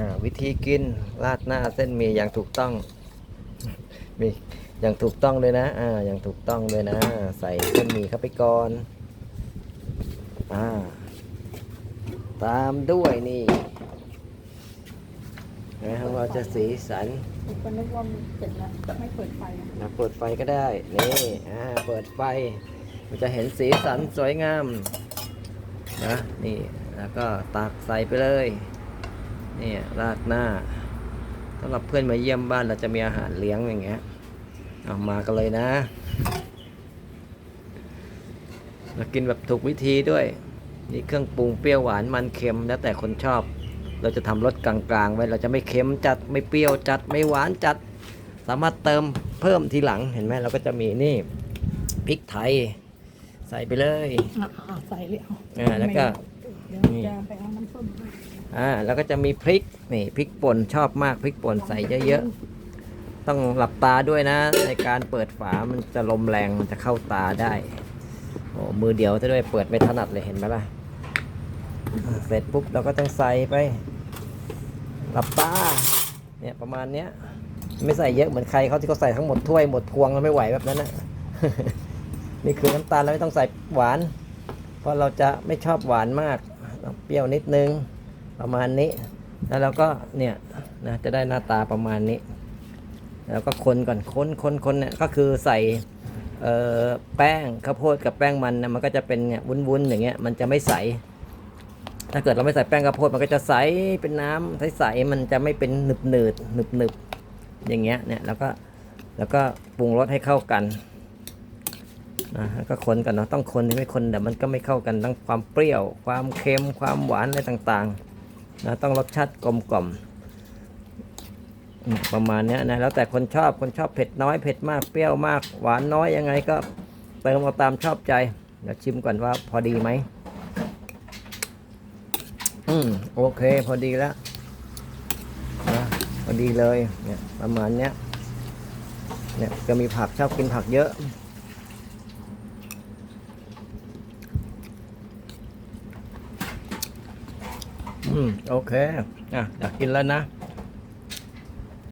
อ่าวิธีกินราดหน้าเส้นหมี่อย่างถูกต้อง มีอย่างถูกต้องเลยนะอ่าอย่างถูกต้องเลยนะ ใส่เส้นหมี่เข้าไปก่อนอ่าตามด้วยนี่นะของเราจะสีสันคนนึกว่ามันเสร็จแล้วไม่เปิดไฟอะนะเปิดไฟก็ได้นี่อ่าเปิดไฟมันจะเห็นสีสันสวยงามนะนี่แล้วก็ตักใส่ไปเลย นี่ราดหน้าสำหรับเพื่อนมาเยี่ยมบ้านเราจะมีอาหารเลี้ยงอย่างเงี้ยเอามากันเลยนะเรากินแบบถูกวิธีด้วยนี่เครื่องปรุงเปรี้ยวหวานมันเค็มแล้วแต่คนชอบ เราจะทำรสกลางๆไว้เราจะไม่เค็มจัดไม่เปรี้ยวจัดไม่หวานจัด สามารถเติมเพิ่มทีหลังเห็นไหมเราก็จะมีนี่พริกไทย ใส่ไปเลยอะอะใส่เลยเอาอ่าแล้วก็ เดี๋ยวจะไปเอาน้ำส้มให้อ่าแล้วก็จะมีพริกนี่พริกป่นชอบมากพริกป่นใส่เยอะๆ ต้องหลับตาด้วยนะ ในการเปิดฝามันจะลมแรงมันจะเข้าตาได้โอ้มือเดียวจะด้วยเปิดไม่ถนัดเลยเห็นไหมล่ะอ่าเสร็จปุ๊บเราก็ต้องใส่ไป หลับตาเนี่ยประมาณเนี้ยไม่ใส่เยอะเหมือนใครเขาที่เขาใส่ทั้งหมดถ้วยหมดพวงแล้วไม่ไหวแบบนั้นนะ นี่คือน้ำตาลเราไม่ต้องใส่หวาน เพราะเราจะไม่ชอบหวานมากต้อง เปรี้ยวนิดนึงประมาณนี้ แล้วเราก็เนี่ยนะจะได้หน้าตาประมาณนี้ แล้วก็คนก่อนคนคนคนเนี่ยก็คือใส่เอ่อแป้งข้าวโพดกับแป้งมันนะมันก็จะเป็นเนี่ยวุ้นๆอย่างเงี้ยมันจะไม่ใส ถ้าเกิดเราไม่ใส่แป้งข้าวโพดมันก็จะใสเป็นน้ำใสๆมันจะไม่เป็นหนึบหนืดหนึบหนึบอย่างเงี้ยเนี่ยแล้วก็แล้วก็ปรุงรสให้เข้ากัน นะก็คนกันเนาะต้องคนที่ไม่คนเดี๋ยวมันก็ไม่เข้ากันทั้งความเปรี้ยว ความเค็มความหวานอะไรต่างๆนะต้องรสชาติกลมกล่อมประมาณนี้นะแล้วแต่คนชอบคนชอบเผ็ดน้อยเผ็ดมากเปรี้ยวมาก หวานน้อยยังไงก็เติมเอาตามชอบใจเดี๋ยวชิมก่อนว่าพอดีไหมอืมโอเค พอดีแล้วนะพอดีเลยเนี่ยประมาณเนี้ยเนี่ยก็มีผักชอบกินผักเยอะ อืม โอเค อะอยากกินแล้วนะ